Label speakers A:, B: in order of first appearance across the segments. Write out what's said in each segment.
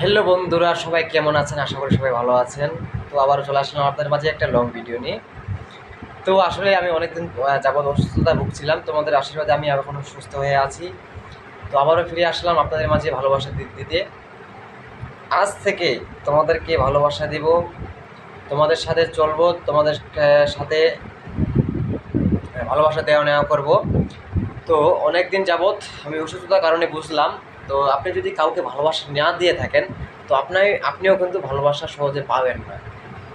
A: Hello বন্ধুরা, সবাই কেমন আছেন? আশা করি সবাই ভালো আছেন। তো আবারও চলে আসলাম আপনাদের মাঝে একটা লং ভিডিও নিয়ে। তো আসলে আমি অনেকদিন যাবৎ অসুস্থতা ভুগছিলাম। তোমাদের আশীর্বাদে আমি এখনও সুস্থ হয়ে আছি। তো আবারও ফিরে আসলাম আপনাদের মাঝে ভালোবাসা দিতে আজ থেকে তোমাদেরকে ভালোবাসা দিব। তোমাদের সাথে চলবো, তোমাদের সাথে, ভালোবাসা দেওয়া নেওয়া করব। তো অনেক দিন যাবৎ আমি অসুস্থতার কারণে বুঝলাম তো আপনি যদি কাউকে ভালোবাসা না দিয়ে থাকেন, তো আপনার আপনিও কিন্তু ভালোবাসা সহজে পাবেন না।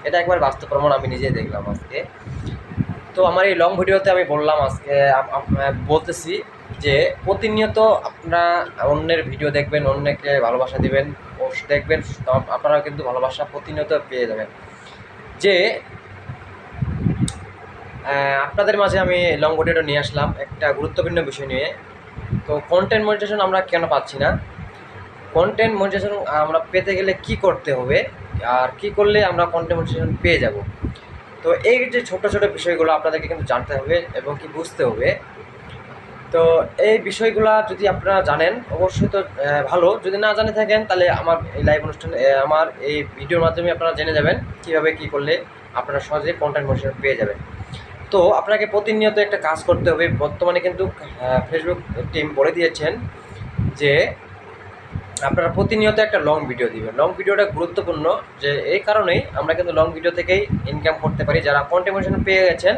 A: এটা একবার বাস্তব প্রমাণ আমি নিজেই দেখলাম আজকে। তো আমার এই লং ভিডিওতে আমি বললাম আজকে বলতেছি যে প্রতিনিয়ত আপনারা অন্যের ভিডিও দেখবেন, অন্যকে ভালোবাসা দিবেন পোস্ট দেখবেন, তো আপ- আপনারা কিন্তু ভালোবাসা প্রতিনিয়ত পেয়ে যাবেন। যে আপনাদের মাঝে আমি লং ভিডিওটা নিয়ে আসলাম একটা গুরুত্বপূর্ণ বিষয় নিয়ে। তো কন্টেন্ট মনিটেশন আমরা কেন পাচ্ছি না? কন্টেন্ট মনিটেশন আমরা পেতে গেলে কি করতে হবে? আর কি করলে আমরা কন্টেন্ট মনিটেশন পেয়ে যাব? তো এই যে ছোটো ছোটো বিষয়গুলো আপনাদেরকে কিন্তু জানতে হবে এবং কি বুঝতে হবে। তো এই বিষয়গুলো যদি আপনারা জানেন, অবশ্যই তো ভালো। যদি না জানে থাকেন, তাহলে আমার এই লাইভ অনুষ্ঠান আমার এই ভিডিওর মাধ্যমে আপনারা জেনে যাবেন কীভাবে কী করলে আপনারা সহজে কন্টেন্ট মনিটেশন পেয়ে যাবেন। তো আপনাকে প্রতিনিয়ত একটা কাজ করতে হবে। বর্তমানে কিন্তু ফেসবুক টিম বলে দিয়েছেন যে, আপনারা প্রতিনিয়ত একটা লং ভিডিও দিবেন। লং ভিডিওটা গুরুত্বপূর্ণ যে, এই কারণেই আমরা কিন্তু লং ভিডিও থেকেই ইনকাম করতে পারি যারা কন্টেমিনেশন পেয়ে গেছেন।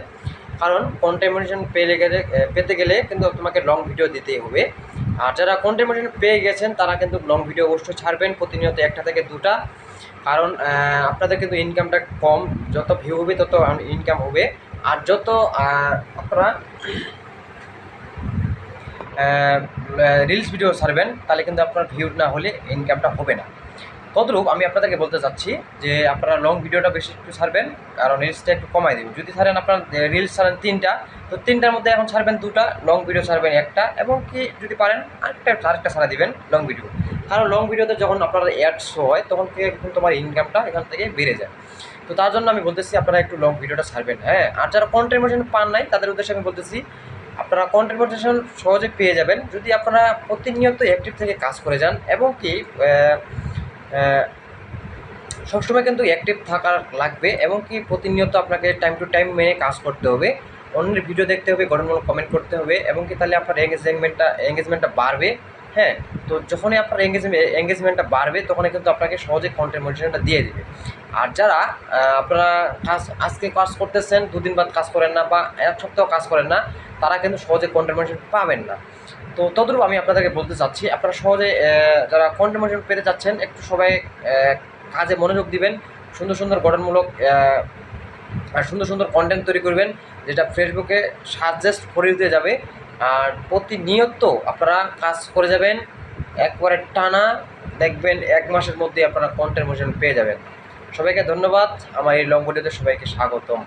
A: কারণ কন্টেমিনেশন পেয়ে গেলে পেতে গেলে কিন্তু তোমাকে লং ভিডিও দিতেই হবে। আর যারা কন্টেমিনেশন পেয়ে গেছেন, তারা কিন্তু লং ভিডিও অবশ্যই ছাড়বেন প্রতিনিয়ত একটা থেকে দুটা। কারণ আপনাদের কিন্তু ইনকামটা কম। যত ভিউ হবে, তত ইনকাম হবে। আর যত আপনারা রিলস ভিডিও ছাড়বেন, তাহলে কিন্তু আপনার ভিউ না হলে ইনকামটা হবে না। তদ্রূপ আমি আপনাদেরকে বলতে চাচ্ছি যে আপনারা লং ভিডিওটা বেশি একটু ছাড়বেন, কারণ রিলসটা একটু কমাই দেবেন। যদি ছাড়েন আপনার রিলস ছাড়েন তিনটা, তো তিনটার মধ্যে এখন ছাড়বেন দুটা লং ভিডিও ছাড়বেন একটা, এবং কি যদি পারেন আরেকটা আরেকটা ছাড়া দিবেন লং ভিডিও কারণ লং ভিডিওতে যখন আপনার অ্যাড শো হয়, তখন থেকে তোমার ইনকামটা এখান থেকে বেড়ে যায়। তো তার জন্য আমি বলতেছি, আপনারা একটু লং ভিডিওটা ছাড়বেন হ্যাঁ? আর যারা কন্টেন্ট পান নাই, তাদের উদ্দেশ্যে আমি বলতেছি, আপনারা কন্টেন্ট মোটিভেশন সহজে পেয়ে যাবেন। যদি আপনারা প্রতিনিয়ত অ্যাক্টিভ থেকে কাজ করে যান, এবং কি সবসময় কিন্তু অ্যাক্টিভ থাকার লাগবে, এবং কি প্রতিনিয়ত আপনাকে টাইম টু টাইম মেনে কাজ করতে হবে। অন্যের ভিডিও দেখতে হবে, গঠনমূলক কমেন্ট করতে হবে, এবং কি তাহলে আপনার এঙ্গেজমেন্টটা এঙ্গেজমেন্টটা বাড়বে। হ্যাঁ তো যখনই আপনার এঙ্গেজমেন্ট এঙ্গেজমেন্টটা বাড়বে, তখনই কিন্তু আপনাকে সহজে কন্টেন্ট মোটিভেশনটা দিয়ে দেবে। আর যারা আপনারা কাজ, আজকে কাজ করতেছেন, দুদিন বাদ কাজ করেন না বা এক সপ্তাহ কাজ করেন না, তারা কিন্তু সহজে কন্টেন্ট মোটিভেশন পাবেন না। তো তদ্রূপ আমি আপনাদেরকে বলতে চাচ্ছি, আপনারা সহজে যারা কন্টেন্ট মোটিভেশন পেতে চাচ্ছেন, একটু সবাই কাজে মনোযোগ দিবেন, সুন্দর সুন্দর গঠনমূলক আর সুন্দর সুন্দর কন্টেন্ট তৈরি করবেন, যেটা ফেসবুকে সাজেস্ট করে দিতে যাবে। আর প্রতিনিয়ত আপনারা কাজ করে যাবেন, একবারে টানা দেখবেন এক মাসের মধ্যে আপনারা কন্টেন্ট মোশন পেয়ে যাবেন। সবাইকে ধন্যবাদ, আমার এই লং সবাইকে স্বাগতম।